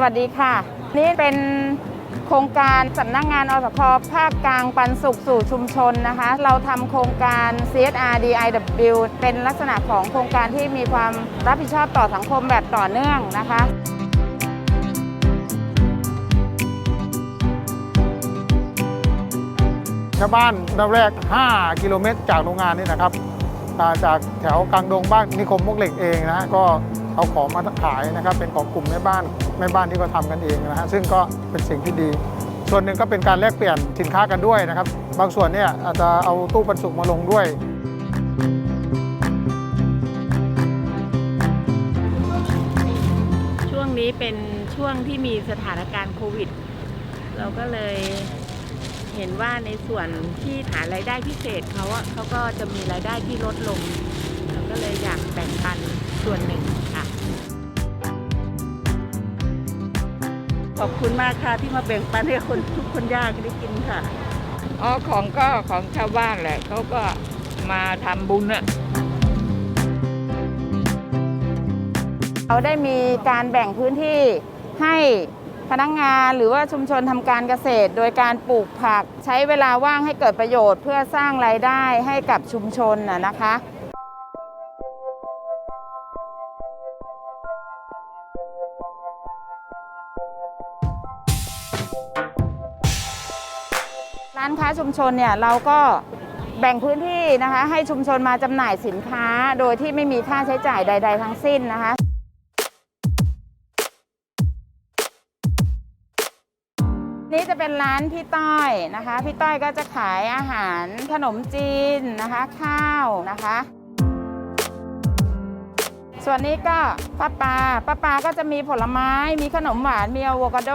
สวัสดีค่ะ นี่เป็นโครงการสำนักงานอสคภาคกลางปันสุขสู่ชุมชนนะคะ เราทำโครงการ CSR DIW เป็นลักษณะของโครงการที่มีความรับผิดชอบต่อสังคมแบบต่อเนื่องนะคะชาวบ้านระแวก5 กิโลเมตรจากโรงงานนี่นะครับ จากแถวกลางดงบ้านนิคมมวกเหล็กเองนะฮะก็ เอาของมาขายนะครับ เป็นของกลุ่มแม่บ้านแม่บ้านที่เขาทำกันเองนะฮะซึ่งก็เป็นสิ่งที่ดี ส่วนหนึ่งก็เป็นการแลกเปลี่ยนสินค้ากันด้วยนะครับ บางส่วนเนี่ยอาจจะเอาตู้ปันสุกมาลงด้วยช่วงนี้เป็นช่วงที่มีสถานการณ์โควิด เราก็เลยเห็นว่าในส่วนที่หารายได้พิเศษเขาเขาก็จะมีรายได้ที่ลดลง เราก็เลยอยากแบ่งปันส่วนหนึ่ง ขอบคุณมากค่ะที่มาแบ่งปันให้คนทุกคนยากได้กินค่ะ อ๋อของก็ของชาวบ้านแหละเขาก็มาทำบุญอะเราได้มีการแบ่งพื้นที่ให้พนักงานหรือว่าชุมชนทำการเกษตร โดยการปลูกผัก ใช้เวลาว่างให้เกิดประโยชน์ เพื่อสร้างรายได้ให้กับชุมชนนะนะคะ ร้านค้าชุมชนเนี่ยเราก็แบ่งพื้นที่นะคะให้ชุมชนมาจำหน่ายสินค้าโดยที่ไม่มีค่าใช้จ่ายใด ๆ ทั้งสิ้นนะคะนี่จะเป็นร้านพี่ต้อยนะคะ พี่ต้อยก็จะขายอาหารขนมจีนนะคะ ข้าวนะคะ ส่วนนี้ก็ป้าปาป้าปาก็จะมีผลไม้ มีขนมหวานมีอะโวคาโด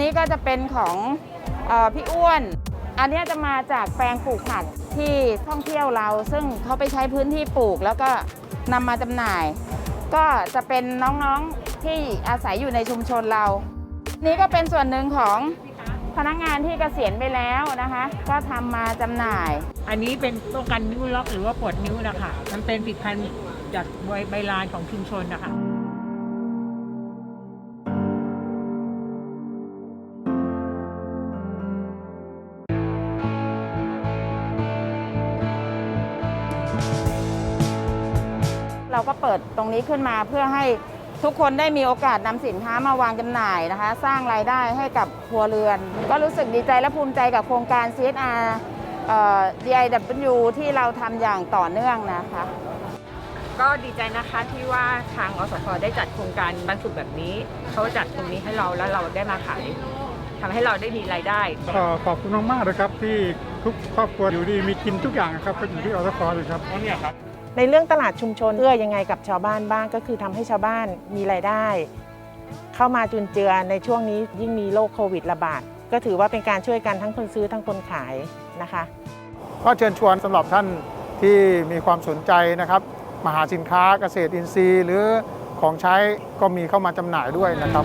นี่ก็จะเป็นของ พี่อ้วน อันนี้จะมาจากแปลงปลูกผักที่ท่องเที่ยวเรา ซึ่งเขาไปใช้พื้นที่ปลูกแล้วก็นำมาจำหน่าย ก็จะเป็นน้องๆที่อาศัยอยู่ในชุมชนเรา นี่ก็เป็นส่วนหนึ่งของพนักงานที่เกษียณไปแล้วนะคะ ก็ทำมาจำหน่าย อันนี้เป็นป้องกันนิ้วล็อกหรือว่าปวดนิ้วนะคะมันเป็นผลิตภัณฑ์จากใบลานของชุมชนนะคะ เราก็เปิดตรงนี้ขึ้นมาเพื่อให้ทุกคนได้มีโอกาสนำสินค้ามาวางจำหน่ายนะคะ สร้างรายได้ให้กับครัวเรือน ก็รู้สึกดีใจและภูมิใจกับโครงการ CSR เอ่อ DIW ที่เราทำอย่างต่อเนื่องนะคะก็ดีใจนะคะที่ว่าทางอสพได้จัดโครงการบรรสุขแบบนี้ เขาจัดตรงนี้ให้เราแล้วเราได้มาขายทำให้เราได้มีรายได้ก็ขอบคุณมากๆนะครับที่ทุกครอบครัวอยู่ดีมีกินทุกอย่างนะครับก็อยู่ที่อสคเลยครับ ในเรื่องตลาดชุมชนเอื้อยังไงกับชาวบ้านบ้าง ก็คือทำให้ชาวบ้านมีรายได้ เข้ามาจุนเจือในช่วงนี้ยิ่งมีโรคโควิดระบาดก็ถือว่าเป็นการช่วยกันทั้งคนซื้อทั้งคนขายนะคะก็เชิญชวนสำหรับท่านที่มีความสนใจนะครับมาหาสินค้าเกษตรอินทรีย์ หรือของใช้ก็มีเข้ามาจำหน่ายด้วยนะครับ